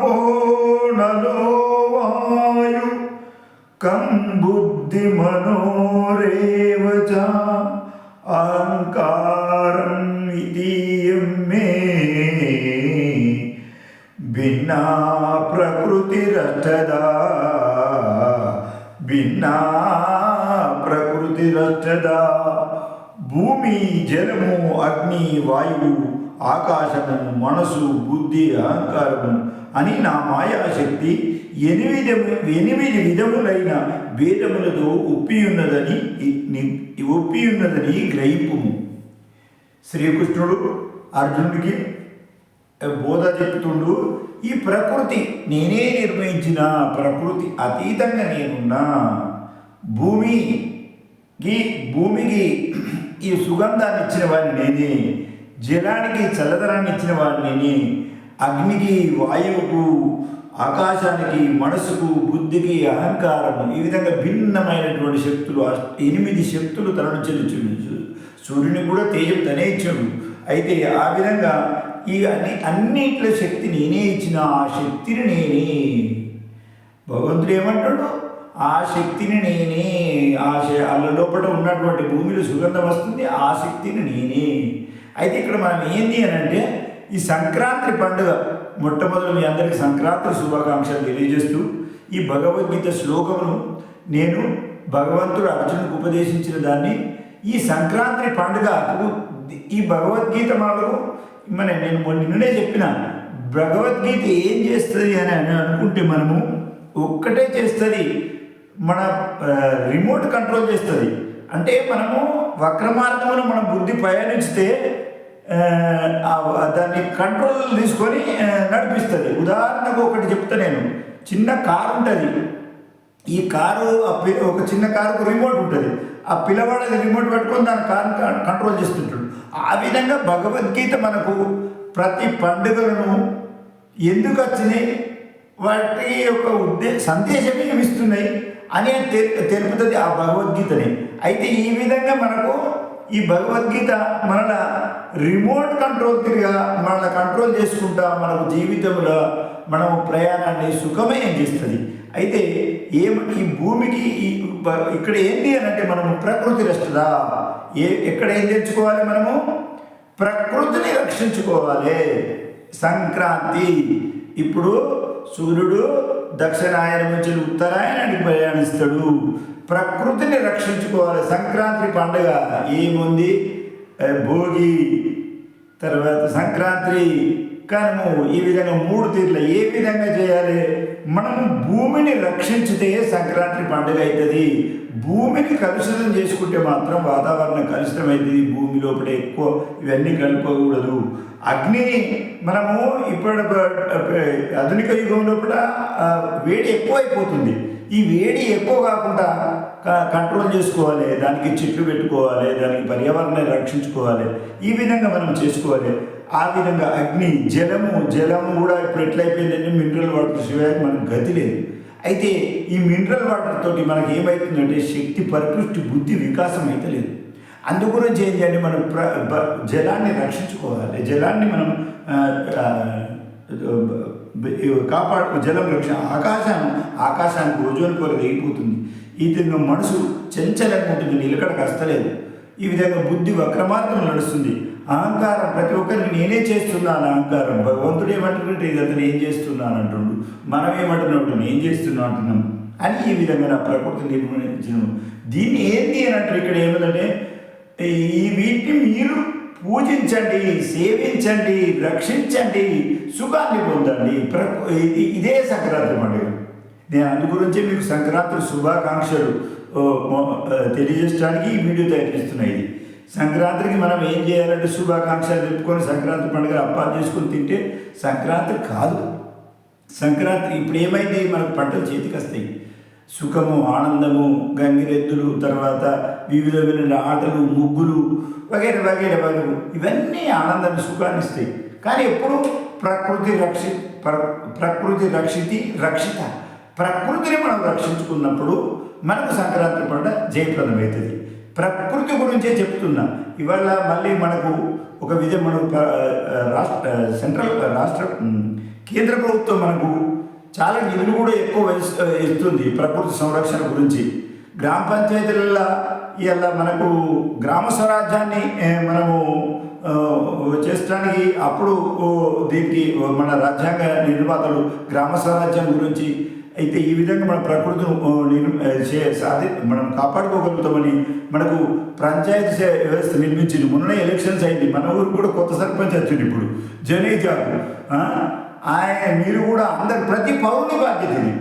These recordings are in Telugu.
భూమిరాపోణలో వాయు కం బుద్ధి మనోరేవ చ అహంకారం ఇదీయం మే. భిన్నా ప్రకృతిరష్టదా భిన్నా ప్రకృతిరష్టదా భూమి జలము అగ్ని వాయువు ఆకాశము మనసు బుద్ధి అహంకారము అని నా మాయాశక్తి ఎనిమిది ఎనిమిది విధములైన వేదములతో ఒప్పియున్నదని ఒప్పియున్నదని గ్రహింపుము. శ్రీకృష్ణుడు అర్జునుడికి బోధ చెప్తుండు ఈ ప్రకృతి నేనే నిర్మించిన ప్రకృతి అతీతంగా నేనున్నా. భూమికి భూమికి ఈ సుగంధాన్ని ఇచ్చిన వాడిని నేనే. జలానికి చల్లదనాన్ని ఇచ్చిన వాడిని అగ్నికి వాయువుకు ఆకాశానికి మనసుకు బుద్ధికి అహంకారము. ఈ విధంగా భిన్నమైనటువంటి శక్తులు ఎనిమిది శక్తులు తనను చెల్లించు సూర్యుని కూడా తేజం తనే ఇచ్చాడు. అయితే ఆ విధంగా ఈ అన్ని అన్నింటిలో శక్తి నేనే ఇచ్చిన ఆ శక్తిని నేనే. భగవంతుడు ఏమంటాడు? ఆ శక్తిని నేనే. ఆ అల్ల లోపల ఉన్నటువంటి భూమిలో సుగంధం వస్తుంది ఆ శక్తిని నేనే. అయితే ఇక్కడ మనం ఏంది అని అంటే ఈ సంక్రాంతి పండుగ మొట్టమొదటి మీ అందరికీ సంక్రాంతి శుభాకాంక్షలు తెలియజేస్తూ ఈ భగవద్గీత శ్లోకమును నేను భగవంతుడు అర్జునుకు ఉపదేశించిన దాన్ని ఈ సంక్రాంతి పండుగ ఈ భగవద్గీత మాకు మన నేను నిన్ననే చెప్పిన భగవద్గీత ఏం చేస్తుంది అని అనుకుంటే మనము ఒక్కటే చేస్తుంది మన రిమోట్ కంట్రోల్ చేస్తుంది. అంటే మనము వక్ర మార్గంలో మన బుద్ధి పయనిస్తే దాన్ని కంట్రోల్ తీసుకొని నడిపిస్తుంది. ఉదాహరణకు ఒకటి చెప్తా నేను. చిన్న కారు ఉంటుంది. ఈ కారు ఆ పి- ఒక చిన్న కారుకు రిమోట్ ఉంటుంది. ఆ పిల్లవాడు అది రిమోట్ పెట్టుకొని దాని కారు కంట్రోల్ చేస్తుంటాడు. ఆ విధంగా భగవద్గీత మనకు ప్రతి పండుగలను ఎందుకు వచ్చినాయి వాటి యొక్క ఉద్దే సందేశం ఏమిస్తున్నాయి అని తె- తెలుపుతుంది ఆ భగవద్గీతని. అయితే ఈ విధంగా మనకు ఈ భగవద్గీత మనల రిమోట్ కంట్రోల్ తిరిగా మనల్ని కంట్రోల్ చేసుకుంటా మనకు జీవితంలో మనము ప్రయాణాన్ని సుఖమయం చేస్తుంది అయితే ఏం ఈ భూమికి ఈ ఇక్కడ ఏంటి అని అంటే మనము ప్రకృతి రస్తుందా ఏ ఎక్కడ ఏం తెచ్చుకోవాలి మనము? ప్రకృతిని రక్షించుకోవాలి. సంక్రాంతి. ఇప్పుడు సూర్యుడు దక్షిణాయన నుంచి ఉత్తరాయణానికి ప్రయాణిస్తాడు. ప్రకృతిని రక్షించుకోవాలి. సంక్రాంతి పండుగ ఏముంది? భోగి తర్వాత సంక్రాంతి కనుము ఈ విధంగా మూడు తీర్లు. ఏ విధంగా చేయాలి? మనం భూమిని రక్షించితే సంక్రాంతి పండుగ అవుతుంది భూమిని కలుషితం చేసుకుంటే మాత్రం వాతావరణం కలుషితం అవుతుంది భూమి లోపల ఎక్కువ ఇవన్నీ కలపకూడదు అగ్నిని మనము ఇప్పుడు ఆధునిక యుగం లోపల ఆ, వేడి ఎక్కువైపోతుంది. ఈ వేడి ఎక్కువ కాకుండా క- కంట్రోల్ చేసుకోవాలి. దానికి చెట్లు పెట్టుకోవాలి. దానికి పర్యావరణాన్ని రక్షించుకోవాలి. ఈ విధంగా మనం చేసుకోవాలి. ఆ విధంగా అగ్ని జలము జలము కూడా ఇప్పుడు ఎట్లయిపోయిందంటే మినరల్ వాటర్ శివాయ మనకు గతి లేదు. అయితే ఈ మినరల్ వాటర్ తోటి మనకి ఏమవుతుందంటే శక్తి పరిపుష్టి బుద్ధి వికాసం అయితే లేదు. అందుగురించి ఏం చేయాలి మనం ప్ర జలాన్ని రక్షించుకోవాలి. జలాన్ని మనం కాపాడు జలం రక్షణ ఆకాశం ఆకాశానికి ఓజోన్ పొర దిగిపోతుంది ఈ విధంగా మనసు చంచలంగా ఉంటుంది నిలకడకు వస్తలేదు ఈ విధంగా బుద్ధి వక్రమార్గం నడుస్తుంది. అహంకారం ప్రతి ఒక్కరిని నేనే చేస్తున్నాను అహంకారం. భగవంతుడు ఏమంటున్నట్టు ఇది అతను ఏం చేస్తున్నాను అంటుండు. మనం ఏమంటున్నట్టు నేను చేస్తున్నా అంటున్నాం. అని ఈ విధంగా నా ప్రకృతి నిర్మించను దీన్ని ఏంటి అని అంటారు ఇక్కడ ఏమిటంటే ఈ వీటిని మీరు పూజించండి సేవించండి రక్షించండి సుఖాన్ని పొందండి. ప్రకృ ఇది- ఇదే సంక్రాంతి పండుగ. నేను అందు గురించి మీకు సంక్రాంతి శుభాకాంక్షలు తెలియజేయడానికి ఈ వీడియో తయారు చేస్తున్నాయి ఇది. సంక్రాంతికి మనం ఏం చేయాలంటే శుభాకాంక్షలు చెప్పుకొని సంక్రాంతి పండుగ అప్పాలు చేసుకొని తింటే సంక్రాంతి కాదు. సంక్రాంతి ఇప్పుడు ఏమైంది? మనకు పంటలు చేతికి వస్తాయి. సుఖము ఆనందము గంగిరెద్దులు తర్వాత వివిధ వివిధ ఆటలు ముగ్గులు వగైరా వగైరా వగైరా. ఇవన్నీ ఆనందాన్ని సుఖాన్ని ఇస్తాయి. కానీ ఎప్పుడు? ప్రకృతి రక్షి ప్ర- ప్రకృతి రక్షితి రక్షిత. ప్రకృతిని మనం రక్షించుకున్నప్పుడు మనకు సంక్రాంతి పండుగ జయప్రదమవుతుంది ప్రకృతి గురించే చెప్తున్నా. ఇవాళ మళ్ళీ మనకు ఒక విజయం మనం రాష్ట్ర సెంట్రల్ రాష్ట్ర కేంద్ర ప్రభుత్వం మనకు చాలా నిధులు కూడా ఎక్కువ ఇస్తుంది ప్రకృతి సంరక్షణ గురించి. గ్రామ పంచాయతీలలో ఇవాళ మనకు గ్రామ స్వరాజ్యాన్ని మనము చేసడానికి అప్పుడు దీనికి మన రాజ్యాంగ నిర్మాతలు గ్రామ స్వరాజ్యం గురించి అయితే ఈ విధంగా మన ప్రకృతిని సాధి మనం కాపాడుకోగలుగుతామని మనకు పంచాయతీ సే- వ్యవస్థ నిర్మించింది. మొన్ననే ఎలక్షన్స్ అయింది. మన ఊరు కూడా కొత్త సర్పంచ్ వచ్చింది ఇప్పుడు. జనేజాకు ఆయన మీరు కూడా అందరు ప్రతి పౌరుని బాధ్యత ఇది.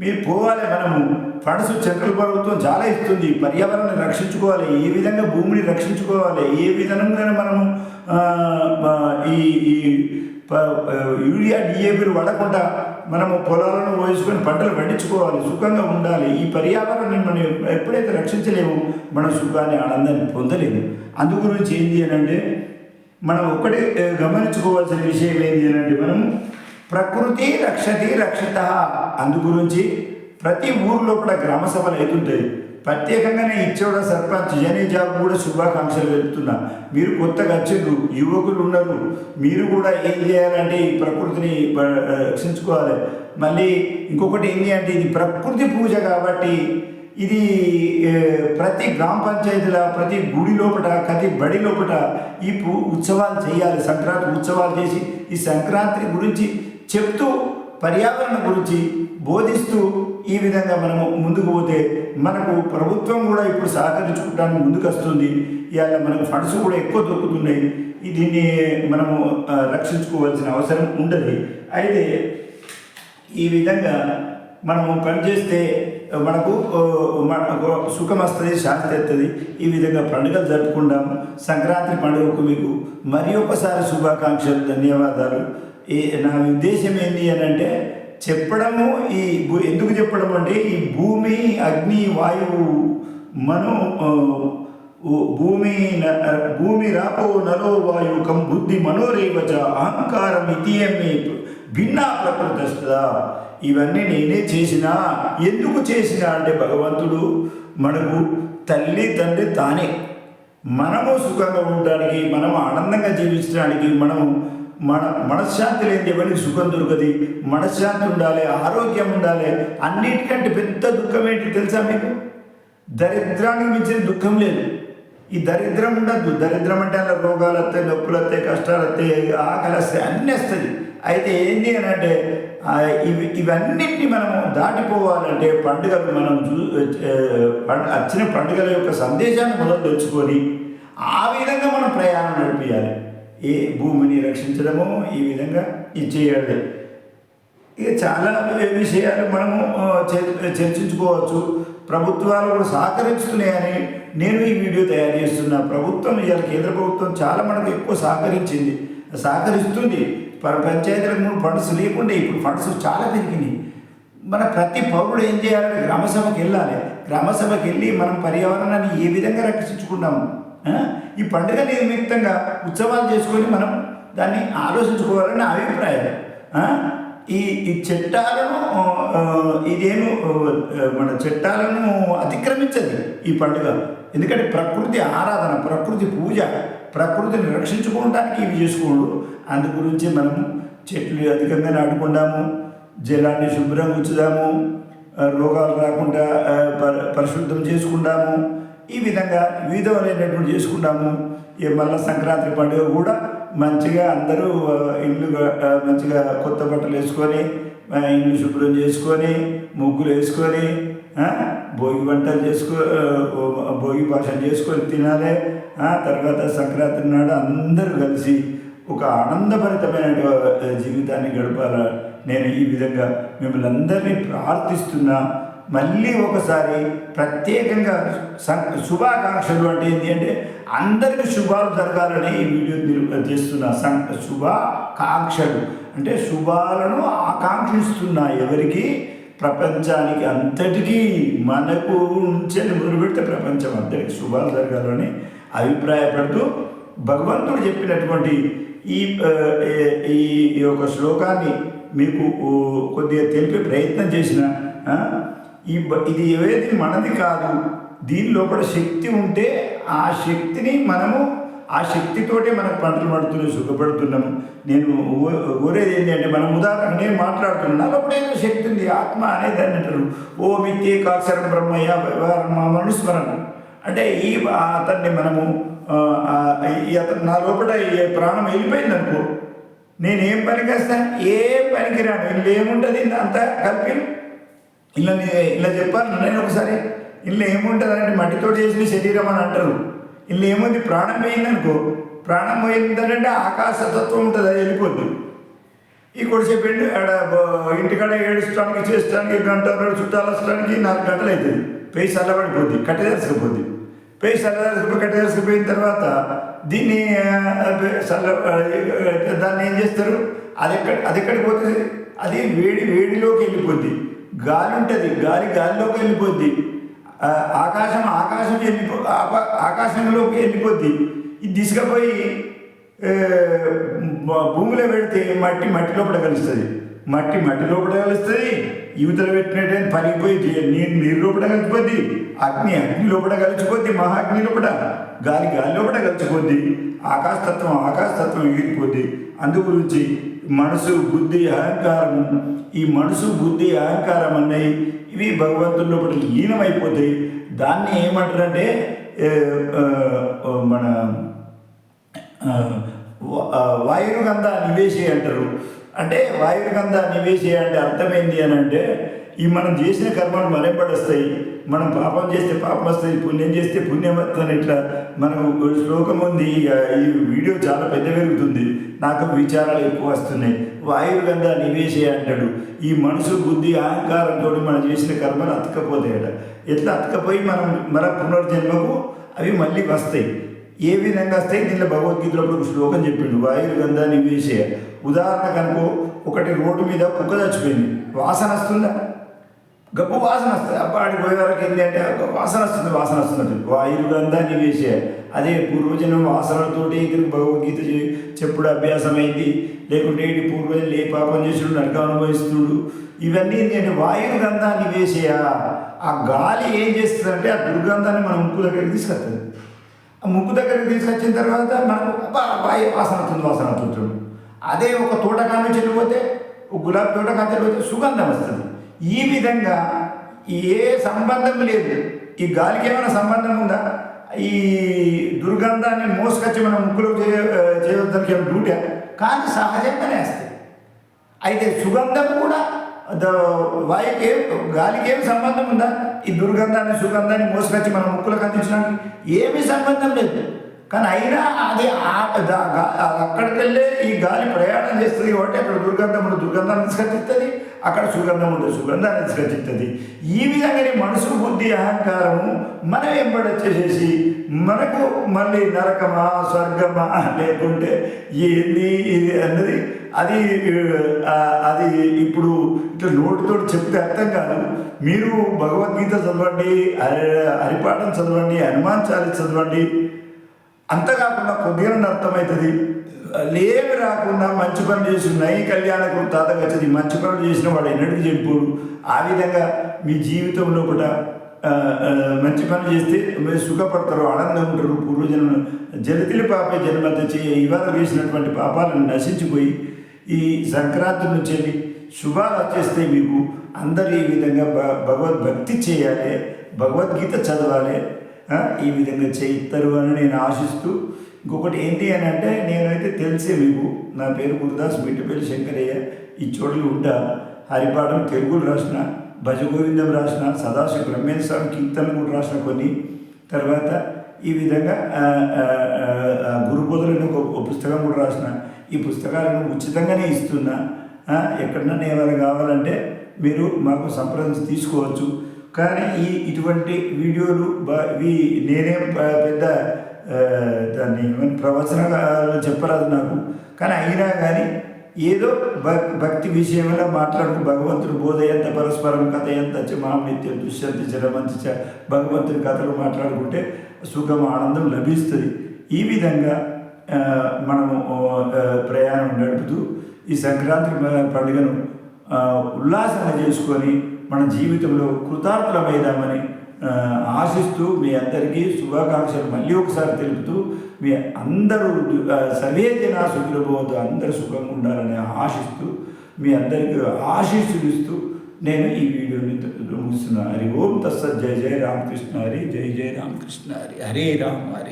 మీరు పోవాలి మనము. ఫండ్స్ సెంట్రల్ ప్రభుత్వం చాలా ఇస్తుంది. పర్యావరణాన్ని రక్షించుకోవాలి. ఏ విధంగా భూమిని రక్షించుకోవాలి. ఏ విధంగా మనము ఈ ఈ యూరియా డిఏపీలు పడకుండా మనము పొలాలను వేసుకొని పంటలు పండించుకోవాలి సుఖంగా ఉండాలి. ఈ పర్యావరణాన్ని మనం ఎప్పుడైతే రక్షించలేమో మనం సుఖాన్ని ఆనందాన్ని పొందలేము. అందు గురించి ఏంటి అని అంటే మనం ఒకటే గమనించుకోవాల్సిన విషయం ఏంటి అని అంటే మనం ప్రకృతి రక్షతి రక్షిత. అందు గురించి ప్రతి ఊర్లో కూడా గ్రామ సభలు అవుతుంటాయి. ప్రత్యేకంగానే ఇచ్చేవాడ సర్పంచ్. జనేజాకు కూడా శుభాకాంక్షలు వెళ్తున్నా. మీరు కొత్తగా వచ్చిండ్రు యువకులు ఉన్నారు మీరు కూడా ఏం చేయాలంటే ఈ ప్రకృతిని రక్షించుకోవాలి. మళ్ళీ ఇంకొకటి ఏంటి అంటే ఇది ప్రకృతి పూజ కాబట్టి ఇది ప్రతి గ్రామ పంచాయతీల ప్రతి గుడి లోపల ప్రతి బడి లోపల ఈ పూ ఉత్సవాలు చేయాలి. సంక్రాంతి ఉత్సవాలు చేసి ఈ సంక్రాంతి గురించి చెప్తూ పర్యావరణ గురించి బోధిస్తూ ఈ విధంగా మనము ముందుకు పోతే మనకు ప్రభుత్వం కూడా ఇప్పుడు సహకరించుకోవడానికి ముందుకు వస్తుంది. ఇవాళ మనకు ఫండ్స్ కూడా ఎక్కువ దొరుకుతున్నాయి. దీన్ని మనము రక్షించుకోవాల్సిన అవసరం ఉండదు. అయితే ఈ విధంగా మనము పనిచేస్తే మనకు మనకు సుఖం వస్తుంది శాంతి వస్తుంది. ఈ విధంగా పండుగలు జరుపుకుంటాము సంక్రాంతి పండుగకు మీకు మరి ఒకసారి శుభాకాంక్షలు ధన్యవాదాలు. ఈ నా ఉద్దేశం ఏంటి అని అంటే చెప్పడము ఈ భూ- ఎందుకు చెప్పడం అంటే ఈ భూమి అగ్ని వాయువు మనం భూమి న- భూమి రాపో నలో వాయుకం బుద్ధి మనోరేవచ అహంకారం ఇతియమే భిన్న ప్రకృతస్థ ఇవన్నీ నేనే చేసినా ఎందుకు చేసినా అంటే భగవంతుడు మనకు తల్లి తండ్రి తానే. మనము సుఖంగా ఉండడానికి మనం ఆనందంగా జీవించడానికి మనము మన మనశ్శాంతి లేని ఎవరికి సుఖం దొరకది. మనశ్శాంతి ఉండాలి ఆరోగ్యం ఉండాలి. అన్నిటికంటే పెద్ద దుఃఖం ఏంటి తెలుసా మీకు? దరిద్రానికి మించిన దుఃఖం లేదు. ఈ దరిద్రం ఉండద్దు. దరిద్రం అంటే అలా రోగాలు వస్తాయి నొప్పులు వస్తాయి కష్టాలు వస్తాయి ఆకలి వస్తాయి అన్నీ వస్తుంది అయితే ఏంటి అని అంటే ఇవి ఇవన్నిటిని మనము దాటిపోవాలంటే పండుగలు మనం చూ వచ్చిన పండుగల యొక్క సందేశాన్ని మొదలు తెచ్చుకొని ఆ విధంగా మనం ప్రయాణం నడిపించాలి ఈ భూమిని రక్షించడము ఈ విధంగా ఇది చేయాలి. ఇక చాలా విషయాలు మనము చర్చించుకోవచ్చు. ప్రభుత్వాలు కూడా సహకరిస్తున్నాయని నేను ఈ వీడియో తయారు చేస్తున్నా. ప్రభుత్వం ఇవాళ కేంద్ర ప్రభుత్వం చాలా మనకు ఎక్కువ సహకరించింది. సహకరిస్తుంది. పంచాయతీలకు ముందు ఫండ్స్ లేకుండా ఇప్పుడు ఫండ్స్ చాలా పెరిగినాయి. మన ప్రతి పౌరుడు ఏం చేయాలంటే గ్రామసభకి వెళ్ళాలి. గ్రామసభకి వెళ్ళి మనం పర్యావరణాన్ని ఏ విధంగా రక్షించుకున్నాము ఈ పండుగ నిమిత్తంగా ఉత్సవాలు చేసుకొని మనం దాన్ని ఆలోచించుకోవాలని నా అభిప్రాయం. ఈ ఈ చట్టాలను ఆ, ఇదేను మన చట్టాలను అతిక్రమించదు ఈ పండుగ. ఎందుకంటే ప్రకృతి ఆరాధన ప్రకృతి పూజ ప్రకృతిని రక్షించుకోవడానికి ఇవి చేసుకోడు. అందు గురించి మనము చెట్లు అధికంగా నాటుకుందాము జలాన్ని శుభ్రంగా ఉంచుదాము రోగాలు రాకుండా పరి- పరిశుద్ధం చేసుకుంటాము ఈ విధంగా వివిధమైనటువంటి చేసుకుంటాము ఈ మళ్ళీ సంక్రాంతి పండుగ కూడా మంచిగా అందరూ ఇల్లు మంచిగా కొత్త బట్టలు వేసుకొని ఇల్లు శుభ్రం చేసుకొని ముగ్గులు వేసుకొని భోగి వంటలు చేసుకో భోగి భాషలు చేసుకొని తినాలి. తర్వాత సంక్రాంతి నాడు అందరూ కలిసి ఒక ఆనందభరితమైన జీవితాన్ని గడపాల. నేను ఈ విధంగా మిమ్మల్ని అందరినీ ప్రార్థిస్తున్నా. మళ్ళీ ఒకసారి ప్రత్యేకంగా శుభాకాంక్షలు అంటే ఏంటి అంటే అందరికి శుభాలు జరగాలని ఈ వీడియో చేస్తున్నా సం- శుభాకాంక్షలు. అంటే శుభాలను ఆకాంక్షిస్తున్నా ఎవరికి? ప్రపంచానికి అంతటికీ మనకు నుంచి మొదలు పెడితే ప్రపంచం అంతటికి శుభాలు జరగాలని అభిప్రాయపడుతూ భగవంతుడు చెప్పినటువంటి ఈ ఈ యొక్క శ్లోకాన్ని మీకు కొద్దిగా తెలిపే ప్రయత్నం చేసిన ఈ ఇది ఏది మనది కాదు. దీని లోపల శక్తి ఉంటే ఆ శక్తిని మనము ఆ శక్తితోటే మనకు పంటలు పడుతున్నాం సుఖపడుతున్నాము. నేను ఊరేది ఏంటంటే మనం ఉదాహరణ నేను మాట్లాడుతున్నాను. నాలో ఏదో శక్తి ఉంది ఆత్మ అనేది అని అంటారు. ఓ మిత్తే కాక్షరం బ్రహ్మయ్య మా మనుస్మరణ అంటే ఈ అతన్ని మనము ఈ అతను నా లోపల ప్రాణం వెళ్ళిపోయింది అనుకో నేనేం పనికి వస్తాను ఏం పనికి రాను ఏముంటుంది అంతా కలిపి? ఇలా ఇలా చెప్పాను నేను ఒకసారి ఇల్లు ఏముంటుంది అంటే మట్టితో చేసిన శరీరం అని అంటారు. ఇల్లు ఏముంది? ప్రాణం పోయిందనుకో ప్రాణం పోయిందంటే ఆకాశతత్వం ఉంటుంది అది వెళ్ళిపోద్ది. ఈ కొడు చెప్పిండు ఆడ ఇంటికాడ ఏడుచడానికి చేస్తానికి గంట రెండు చుట్టాలు వస్తానికి నాలుగు గంటలు అవుతుంది. పేయి చల్లబడిపోద్ది కట్టేసుకుపోద్ది పేయి చల్లదలుచుకుపోయి కట్టేసుకుపోయిన తర్వాత దీన్ని చల్ల దాన్ని ఏం చేస్తారు? అది ఎక్కడ అది ఎక్కడికి పోతుంది? అది వేడి వేడిలోకి వెళ్ళిపోద్ది. గాలి ఉంటుంది గాలి గాలిలోకి వెళ్ళిపోద్ది. ఆకాశం ఆకాశం వెళ్ళిపో ఆకాశంలోకి వెళ్ళిపోద్ది. ఇది తీసుకుపోయి భూమిలో పెడితే మట్టి మట్టి లోపల కలుస్తుంది. మట్టి మట్టి లోపల కలుస్తుంది. యువతలు పెట్టినట్టే పనిపోయి నీరు నీరు లోపల కలిసిపోద్ది అగ్ని అగ్ని లోపల కలిసిపోద్ది మహాగ్ని లోపల. గాలి గాలి లోపల కలిసిపోద్ది ఆకాశతత్వం ఆకాశతత్వం ఎగిరిపోద్ది. అందు గురించి మనసు బుద్ధి అహంకారం ఈ మనసు బుద్ధి అహంకారం అన్నవి ఇవి భగవంతుల్లో లోపల లీనమైపోతాయి దాన్ని ఏమంటారంటే మన వాయుగంధ నివేశి అంటారు. అంటే వాయుగంధ నివేశి అంటే అర్థమైంది అని అంటే ఈ మనం చేసిన కర్మలు మరెంబడొస్తాయి మనం పాపం చేస్తే పాపం వస్తుంది పుణ్యం చేస్తే పుణ్యం వస్తుంది ఇట్లా. మనకు శ్లోకం ఉంది ఈ వీడియో చాలా పెద్ద పెరుగుతుంది. నాకు విచారాలు ఎక్కువ వస్తున్నాయి. వాయుగంధ నివేశే అంటాడు. ఈ మనసు బుద్ధి అహంకారంతో మనం చేసిన కర్మలు అతకపోతాయట. ఎట్లా అతకపోయి మనం మన పునర్జన్మకు అవి మళ్ళీ వస్తాయి. ఏ విధంగా వస్తాయి? దీనిలో భగవద్గీతలో ఒక శ్లోకం చెప్పిండు. వాయువు నివేశే వేసే ఉదాహరణకు అనుకో ఒకటి రోడ్డు మీద కుక్క చచ్చిపోయింది. వాసన వస్తుందా? గొప్ప వాసన వస్తుంది. అబ్బాడి పోయే వరకు వెళ్ళి అంటే వాసన వస్తుంది వాసన వస్తుంది వాయువు గంధాన్ని వేసే అదే పూర్వజనం వాసనలతోటి ఇక్కడ భగవద్గీత చెప్పుడు అభ్యాసం అయింది లేకుంటే ఇటు పూర్వజన్లు ఏ పాపం చేసుడు నడక అనుభవిస్తుడు ఇవన్నీ ఏంటంటే వాయువు గంధాన్ని వేసేయా ఆ గాలి ఏం చేస్తుందంటే ఆ దుర్గంధాన్ని మన ముక్కు దగ్గరికి తీసుకొస్తుంది. ఆ ముక్కు దగ్గరికి తీసుకొచ్చిన తర్వాత మనకు వాయు వాసన వస్తుంది వాసన వస్తుంది అదే ఒక తోటకాన్ని చెల్లిపోతే ఒక గులాబీ తోటకాన్ని చెల్లిపోతే సుగంధం వస్తుంది. ఈ విధంగా ఏ సంబంధం లేదు. ఈ గాలికి ఏమైనా సంబంధం ఉందా? ఈ దుర్గంధాన్ని మోసుకొచ్చి మనం ముక్కులో చేయ చేయవద్దానికి ఏమైనా డ్యూటీ కానీ సహజంగానే వస్తాయి అయితే సుగంధం కూడా వాయుకి ఏం గాలికి ఏం సంబంధం ఉందా? ఈ దుర్గంధాన్ని సుగంధాన్ని మోసుకొచ్చి మనం ముక్కులకు అందించడానికి ఏమీ సంబంధం లేదు. కానీ అయినా అది అక్కడికి వెళ్ళే ఈ గాలి ప్రయాణం చేస్తుంది కాబట్టి అక్కడ దుర్గంధం దుర్గంధాన్ని తీసుకొచ్చిస్తుంది అక్కడ సుగంధం ఉండదు సుగంధాన్ని తీసుకొచ్చిస్తుంది ఈ విధంగానే మనసు బుద్ధి అహంకారము మనం వెంబడి వచ్చేసేసి మనకు మళ్ళీ నరకమా స్వర్గమా లేకుంటే ఏంది ఇది అన్నది అది అది ఇప్పుడు ఇట్లా నోటితో చెప్తే అర్థం కాదు. మీరు భగవద్గీత చదవండి హరి హరిపాఠం చదవండి హనుమాన్ చాలీస్ చదవండి అంతకాకుండా కొద్దిగా అర్థమవుతుంది. లేవి రాకుండా మంచి పనులు చేస్తున్నాయి నై కళ్యాణకు తాత గచ్చది మంచి పనులు చేసిన వాడు ఎన్నటికి చెడిపోడు. ఆ విధంగా మీ జీవితంలో కూడా మంచి పనులు చేస్తే మీరు సుఖపడతారు ఆనందంగా ఉంటారు. పూర్వజన్మ జలతిలి పాపే జన్మ తెచ్చి ఇవాళ వేసినటువంటి పాపాలను నశించిపోయి ఈ సంక్రాంతి నుంచి వెళ్ళి శుభాలు వచ్చేస్తే మీకు అందరూ ఈ విధంగా భ భగవద్భక్తి చేయాలి భగవద్గీత చదవాలి ఈ విధంగా చేయిస్తారు అని నేను ఆశిస్తూ ఇంకొకటి ఏంటి అని అంటే నేనైతే తెలిసే మీకు నా పేరు గురుదాస్ మిట్టపల్లి శంకరయ్య ఈ చోట్ల ఉంటా. హరిపాఠం తెలుగులు రాసిన భజగోవిందం రాసిన సదాశివ బ్రహ్మేంద్ర స్వామి కీర్తనలు కూడా రాసిన కొన్ని. తర్వాత ఈ విధంగా ఆ, గురుబోధులను ఒక పుస్తకం కూడా రాసిన. ఈ పుస్తకాలను ఉచితంగానే ఇస్తున్నా. ఎక్కడన్నా ఏమైనా కావాలంటే మీరు మాకు సంప్రదించి తీసుకోవచ్చు. కానీ ఈ ఇటువంటి వీడియోలు బా- ఇవి నేనేం పెద్ద దాన్ని ప్రవచనాలు చెప్పరాదు నాకు. కానీ అయినా కానీ ఏదో భక్ భక్తి విషయంలో మాట్లాడుతూ భగవంతుడు బోధ ఎంత పరస్పరం కథ ఎంత చ మామనిత్యం దుశ్యంతి చరమంతి చ భగవంతుడి కథలు మాట్లాడుకుంటే సుఖం ఆనందం లభిస్తుంది. ఈ విధంగా మనము ప్రయాణం నడుపుతూ ఈ సంక్రాంతి పండుగను ఉల్లాసంగా చేసుకొని మన జీవితంలో కృతార్థులమైదామని ఆశిస్తూ మీ అందరికీ శుభాకాంక్షలు మళ్ళీ ఒకసారి తెలుపుతూ మీ అందరూ సర్వే జన సుఖిరబోతు అందరూ సుఖంగా ఉండాలని ఆశిస్తూ మీ అందరికీ ఆశీస్సులు ఇస్తూ నేను ఈ వీడియోని ముగిస్తున్నాను హరి ఓం తత్సత్. జయ జయ రామకృష్ణ హరి జయ జయ రామకృష్ణ హరి. హరే రామ హరే